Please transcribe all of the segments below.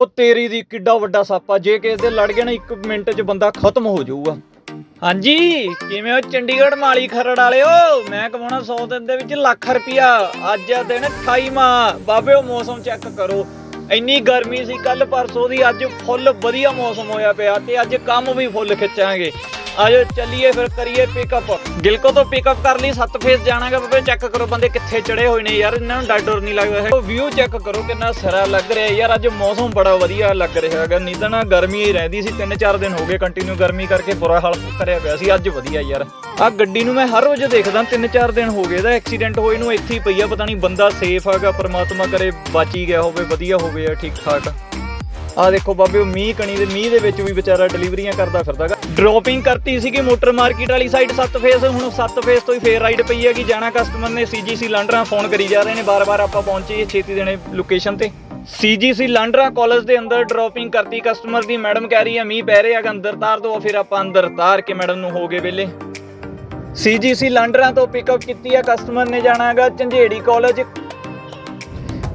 ਉਹ ਤੇਰੀ ਦੀ ਕਿੱਡਾ ਵੱਡਾ ਸੱਪ ਆ। ਜੇ ਕਿਸੇ ਦੇ ਲੜ ਗਿਆ ਨਾ 1 ਮਿੰਟ 'ਚ ਬੰਦਾ ਖਤਮ ਹੋ ਜਾਊਗਾ। ਹਾਂਜੀ, ਕਿਵੇਂ ਹੋ ਚੰਡੀਗੜ੍ਹ ਮਾਲੀ ਖਰੜ ਵਾਲਿਓ? ਮੈਂ ਕਮਾਉਣਾ 100 ਦਿਨ ਦੇ ਵਿੱਚ ਲੱਖ ਰੁਪਿਆ ਅੱਜ ਆ ਦਿਨ 28 ਮਾ ਬਾਬੇ, ਉਹ ਮੌਸਮ ਚੈੱਕ ਕਰੋ। ਇੰਨੀ ਗਰਮੀ ਸੀ ਕੱਲ ਪਰਸੋਂ ਦੀ ਅੱਜ ਫੁੱਲ ਵਧੀਆ ਮੌਸਮ ਹੋਇਆ ਪਿਆ ਤੇ ਅੱਜ ਕੰਮ ਵੀ ਫੁੱਲ ਖਿੱਚਾਂਗੇ। ਆਜੋ, ਚੱਲੀਏ ਫਿਰ, ਕਰੀਏ ਪਿਕਅਪ ਗਿਲਕੋ ਤੋਂ ਪਿਕਅਪ ਕਰ ਲਈ, ਸੱਤ ਫੇਸ ਜਾਣਾਗਾ ਬਾਬੇ ਚੈੱਕ ਕਰੋ ਬੰਦੇ ਕਿੱਥੇ ਚੜੇ ਹੋਏ ਨੇ ਯਾਰ, ਇਹਨਾਂ ਨੂੰ ਡਰ ਡਰ ਨਹੀਂ ਲੱਗਦਾ। ਹੈ ਵਿਊ ਚੈੱਕ ਕਰੋ ਕਿੰਨਾ ਸਰਾ ਲੱਗ ਰਿਹਾ ਯਾਰ, ਅੱਜ ਮੌਸਮ ਬੜਾ ਵਧੀਆ ਲੱਗ ਰਿਹਾ ਹੈਗਾ। ਨਹੀਂ ਤਾਂ ਨਾ ਗਰਮੀ ਹੀ ਰਹਿੰਦੀ ਸੀ 3-4 ਦਿਨ ਹੋ ਗਏ ਕੰਟੀਨਿਊ ਗਰਮੀ ਕਰਕੇ ਬੁਰਾ ਹਾਲ ਕਰਿਆ ਪਿਆ ਸੀ, ਅੱਜ ਵਧੀਆ ਯਾਰ। ਆ ਗੱਡੀ ਨੂੰ ਮੈਂ ਹਰ ਰੋਜ਼ ਦੇਖਦਾ 3-4 ਦਿਨ ਹੋ ਗਏ, ਇਹਦਾ ਐਕਸੀਡੈਂਟ ਹੋਏ ਨੂੰ ਇੱਥੇ ਹੀ ਪਈ ਆ, ਪਤਾ ਨਹੀਂ ਬੰਦਾ ਸੇਫ ਹੈਗਾ, ਪਰਮਾਤਮਾ ਕਰੇ, ਬਚ ਹੀ ਗਿਆ ਹੋਵੇ, ਵਧੀਆ ਹੋਵੇ ਆ ਠੀਕ ਠਾਕ ਆ ਦੇਖੋ ਬਾਬੇ, ਉਹ ਮੀਂਹ ਕਣੀ ਦੇ ਮੀਂਹ ਦੇ ਵਿੱਚ ਵੀ ਵਿਚਾਰਾ ਡਿਲੀਵਰੀਆਂ ਕਰਦਾ ਫਿਰਦਾਗਾ। ਡ੍ਰੌਪਿੰਗ ਕਰਤੀ ਸੀਗੀ ਮੋਟਰ ਮਾਰਕੀਟ ਵਾਲੀ ਸਾਈਡ 7 ਫੇਸ ਹੁਣ 7 ਫੇਸ ਤੋਂ ਹੀ ਫੇਰ ਰਾਈਡ ਪਈ ਹੈਗੀ। ਜਾਣਾ ਕਸਟਮਰ ਨੇ ਸੀਜੀਸੀ ਲਾਂਡਰਾ ਫੋਨ ਕਰੀ ਜਾ ਰਹੇ ਨੇ, ਬਾਰ-ਬਾਰ ਆਪਾਂ ਪਹੁੰਚੀਏ ਛੇਤੀ ਦੇਣੇ ਲੋਕੇਸ਼ਨ ਤੇ। ਸੀਜੀਸੀ ਲਾਂਡਰਾ ਕਾਲਜ ਦੇ ਅੰਦਰ ਡ੍ਰੌਪਿੰਗ ਕਰਤੀ ਕਸਟਮਰ ਦੀ ਮੈਡਮ ਕਹਿ ਰਹੀ ਹੈ, ਮੀਂਹ ਪੈ ਰਿਹਾ ਹੈਗਾ, ਅੰਦਰ ਤਾਰ ਦੋ। ਫਿਰ ਆਪਾਂ ਅੰਦਰ ਤਾਰ ਕੇ ਮੈਡਮ ਨੂੰ ਹੋ ਗਏ ਵੇਲੇ ਸੀਜੀਸੀ ਲਾਂਡਰਾ ਤੋਂ ਪਿਕਅਪ ਕੀਤੀ ਹੈ ਕਸਟਮਰ ਨੇ ਜਾਣਾ ਹੈਗਾ ਝੰਜੇੜੀ ਕਾਲਜ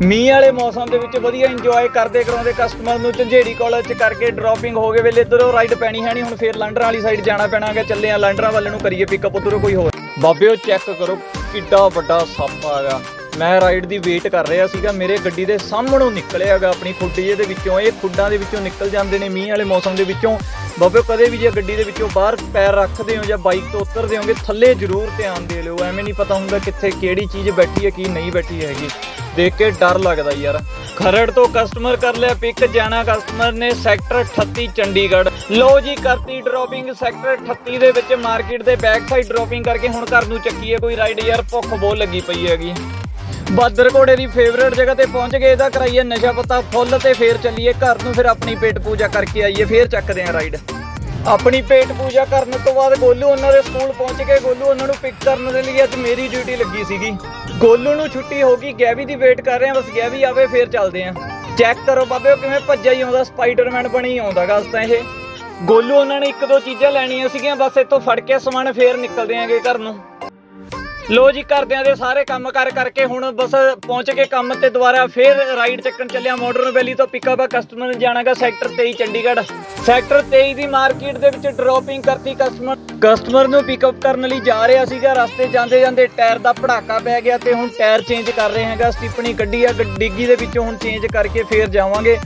ਮੀਂਹ ਵਾਲੇ ਮੌਸਮ ਦੇ ਵਿੱਚ ਵਧੀਆ ਇੰਜੋਏ ਕਰਦੇ, ਕਰਾਉਂਦੇ ਕਸਟਮਰ ਨੂੰ ਝੰਝੇੜੀ ਕਾਲਜ ਚ ਕਰਕੇ ਡ੍ਰੌਪਿੰਗ ਹੋ ਗਏ ਵੇਲੇ, ਇਧਰੋਂ ਰਾਈਡ ਪੈਣੀ ਹੈ ਨਹੀਂ ਹੁਣ ਫੇਰ ਲਾਂਡਰਾਂ ਵਾਲੀ ਸਾਈਡ ਜਾਣਾ ਪੈਣਾ ਹੈਗਾ ਚੱਲੇ ਆ ਲਾਂਡਰਾਂ ਵੱਲ ਨੂੰ ਕਰੀਏ ਪਿਕਅਪ ਉਧਰੋਂ ਕੋਈ ਹੋਰ। ਬਾਬੇ ਉਹ ਚੈੱਕ ਕਰੋ ਕਿੱਡਾ ਵੱਡਾ ਸੱਪ ਆਗਾ। ਮੈਂ ਰਾਈਡ ਦੀ ਵੇਟ ਕਰ ਰਿਹਾ ਸੀਗਾ, ਮੇਰੇ ਗੱਡੀ ਦੇ ਸਾਹਮਣੋਂ ਨਿਕਲਿਆਗਾ ਆਪਣੀ ਖੁੱਡੀ ਜਿਹੇ ਦੇ ਵਿੱਚੋਂ, ਇਹ ਖੁੱਡਾਂ ਦੇ ਵਿੱਚੋਂ ਨਿਕਲ ਜਾਂਦੇ ਨੇ ਮੀਂਹ ਵਾਲੇ ਮੌਸਮ ਦੇ ਵਿੱਚੋਂ। ਬਾਬੇ ਕਦੇ ਵੀ ਜੇ ਗੱਡੀ ਦੇ ਵਿੱਚੋਂ ਬਾਹਰ ਪੈਰ ਰੱਖਦੇ ਹੋ ਜਾਂ ਬਾਈਕ ਤੋਂ ਉਤਰਦੇ ਹੋਗੇ, ਥੱਲੇ ਜ਼ਰੂਰ ਧਿਆਨ ਦੇ ਲਿਓ। ਐਵੇਂ ਨਹੀਂ ਪਤਾ ਹੁੰਦਾ ਕਿੱਥੇ ਕਿਹੜੀ ਚੀਜ਼ ਬੈਠੀ ਹੈ, ਕੀ ਨਹੀਂ ਬੈਠੀ ਹੈਗੀ। ਦੇਖ ਕੇ ਡਰ ਲੱਗਦਾ ਯਾਰ। ਖਰੜ ਤੋਂ ਕਸਟਮਰ ਕਰ ਲਿਆ, ਪਿਕ ਜਾਣਾ ਕਸਟਮਰ ਨੇ ਸੈਕਟਰ 38 ਚੰਡੀਗੜ੍ਹ। ਲੋ ਜੀ, ਕਰਤੀ ਡ੍ਰੌਪਿੰਗ ਸੈਕਟਰ 38 ਦੇ ਵਿੱਚ ਮਾਰਕੀਟ ਦੇ ਬੈਕ ਸਾਈਡ ਡ੍ਰੌਪਿੰਗ ਕਰਕੇ ਹੁਣ ਘਰ ਨੂੰ ਚੱਕੀਏ, ਕੋਈ ਰਾਈਡ ਯਾਰ, ਭੁੱਖ ਬਹੁਤ ਲੱਗੀ ਪਈ ਹੈਗੀ। ਬਾਦਰ ਘੋੜੇ ਦੀ ਫੇਵਰੇਟ ਜਗ੍ਹਾ ਤੇ ਪਹੁੰਚ ਗਏ, ਇਹਦਾ ਕਰਾਈਏ ਨਸ਼ਾ ਪਤਾ, ਫੁੱਲ ਤੇ ਫੇਰ ਚੱਲੀਏ, ਘਰ ਨੂੰ ਫਿਰ ਆਪਣੀ ਪੇਟ ਪੂਜਾ ਕਰਕੇ ਆਈਏ, ਫੇਰ ਚੱਕਦੇ ਆਂ ਰਾਈਡ ਆਪਣੀ ਪੇਟ ਪੂਜਾ ਕਰਨ ਤੋਂ ਬਾਅਦ ਗੋਲੂ ਉਹਨਾਂ ਦੇ ਸਕੂਲ ਪਹੁੰਚ ਕੇ ਗੋਲੂ ਉਹਨਾਂ ਨੂੰ ਪਿਕ ਕਰਨ ਦੇ ਲਈ ਅੱਜ ਮੇਰੀ ਡਿਊਟੀ ਲੱਗੀ ਸੀਗੀ। ਗੋਲੂ ਨੂੰ ਛੁੱਟੀ ਹੋ ਗਈ, ਗੈਵੀ ਦੀ ਵੇਟ ਕਰ ਰਹੇ ਆ ਬਸ ਗੈਵੀ ਆਵੇ ਫੇਰ ਚੱਲਦੇ ਆਂ ਚੈੱਕ ਕਰੋ ਬਾਬੇ, ਉਹ ਕਿਵੇਂ ਭੱਜਿਆ ਹੀ ਆਉਂਦਾ ਸਪਾਈਡਰਮੈਨ ਬਣੀ ਆਉਂਦਾਗਾ ਅਸ ਤਾਂ ਇਹ। ਗੋਲੂ ਉਹਨਾਂ ਨੇ ਇੱਕ ਦੋ ਚੀਜ਼ਾਂ ਲੈਣੀਆਂ ਸੀਗੀਆਂ, ਬਸ ਇੱਥੋਂ ਫੜ ਕੇ ਸਮਾਨ ਫੇਰ ਨਿਕਲਦੇ ਆਂਗੇ ਘਰ ਨੂੰ। ਲੋ ਜੀ, ਘਰਦਿਆਂ ਦੇ ਸਾਰੇ ਕੰਮ ਕਰ ਕਰਕੇ ਹੁਣ ਬਸ ਪਹੁੰਚ ਕੇ ਕੰਮ ਤੇ ਦੁਬਾਰਾ ਫੇਰ ਰਾਈਡ ਚੱਕਣ ਚੱਲਿਆ ਮਾਡਰਨ ਵੈਲੀ ਤੋਂ ਪਿਕਅਪ ਆ ਕਸਟਮਰ ਨੇ ਜਾਣਾਗਾ ਸੈਕਟਰ 23 ਚੰਡੀਗੜ੍ਹ। ਸੈਕਟਰ 23 ਦੀ ਮਾਰਕੀਟ ਦੇ ਵਿੱਚ ਡ੍ਰੌਪਿੰਗ ਕਰਤੀ ਕਸਟਮਰ ਕਸਟਮਰ ਨੂੰ ਪਿਕਅਪ ਕਰਨ ਲਈ ਜਾ ਰਿਹਾ ਸੀਗਾ, ਰਸਤੇ ਜਾਂਦੇ ਜਾਂਦੇ ਟਾਇਰ ਦਾ ਪੜਾਕਾ ਪੈ ਗਿਆ ਤੇ ਹੁਣ ਟਾਇਰ ਚੇਂਜ ਕਰ ਰਹੇ ਹੈਗਾ। ਸਟਿਪਣੀ ਕੱਢੀ ਆ ਡਿੱਗੀ ਦੇ ਵਿੱਚੋਂ ਹੁਣ ਚੇਂਜ ਕਰਕੇ ਫੇਰ ਜਾਵਾਂਗੇ।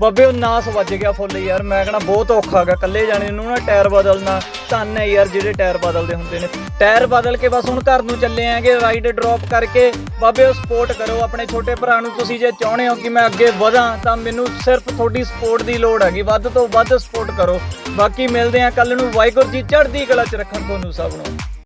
ਬੱਬੇ, ਉਹ ਨਾਸ ਵੱਜ ਗਿਆ ਫੁੱਲ ਯਾਰ। ਮੈਂ ਕਹਣਾ ਬਹੁਤ ਔਖਾ ਹੈਗਾ, ਇਕੱਲੇ ਜਾਣੇ ਨੂੰ ਨਾ ਟਾਇਰ ਬਦਲਣਾ। ਧੰਨ ਹੈ ਯਾਰ ਜਿਹੜੇ ਟਾਇਰ ਬਦਲਦੇ ਹੁੰਦੇ ਨੇ। ਟਾਇਰ ਬਦਲ ਕੇ ਬਸ ਹੁਣ ਘਰ ਨੂੰ ਚੱਲੇ ਆਂਗੇ ਰਾਈਡ ਡ੍ਰੌਪ ਕਰਕੇ। ਬਾਬੇ, ਉਹ ਸਪੋਰਟ ਕਰੋ ਆਪਣੇ ਛੋਟੇ ਭਰਾ ਨੂੰ। ਤੁਸੀਂ ਜੇ ਚਾਹੁੰਦੇ ਹੋ ਕਿ ਮੈਂ ਅੱਗੇ ਵਧਾਂ, ਤਾਂ ਮੈਨੂੰ ਸਿਰਫ ਤੁਹਾਡੀ ਸਪੋਰਟ ਦੀ ਲੋੜ ਹੈਗੀ। ਵੱਧ ਤੋਂ ਵੱਧ ਸਪੋਰਟ ਕਰੋ। ਬਾਕੀ ਮਿਲਦੇ ਆਂ ਕੱਲ ਨੂੰ। ਵਾਹਿਗੁਰੂ ਜੀ ਚੜ੍ਹਦੀ ਕਲਾ ਚ ਰੱਖਣ ਤੁਹਾਨੂੰ ਸਭ ਨੂੰ।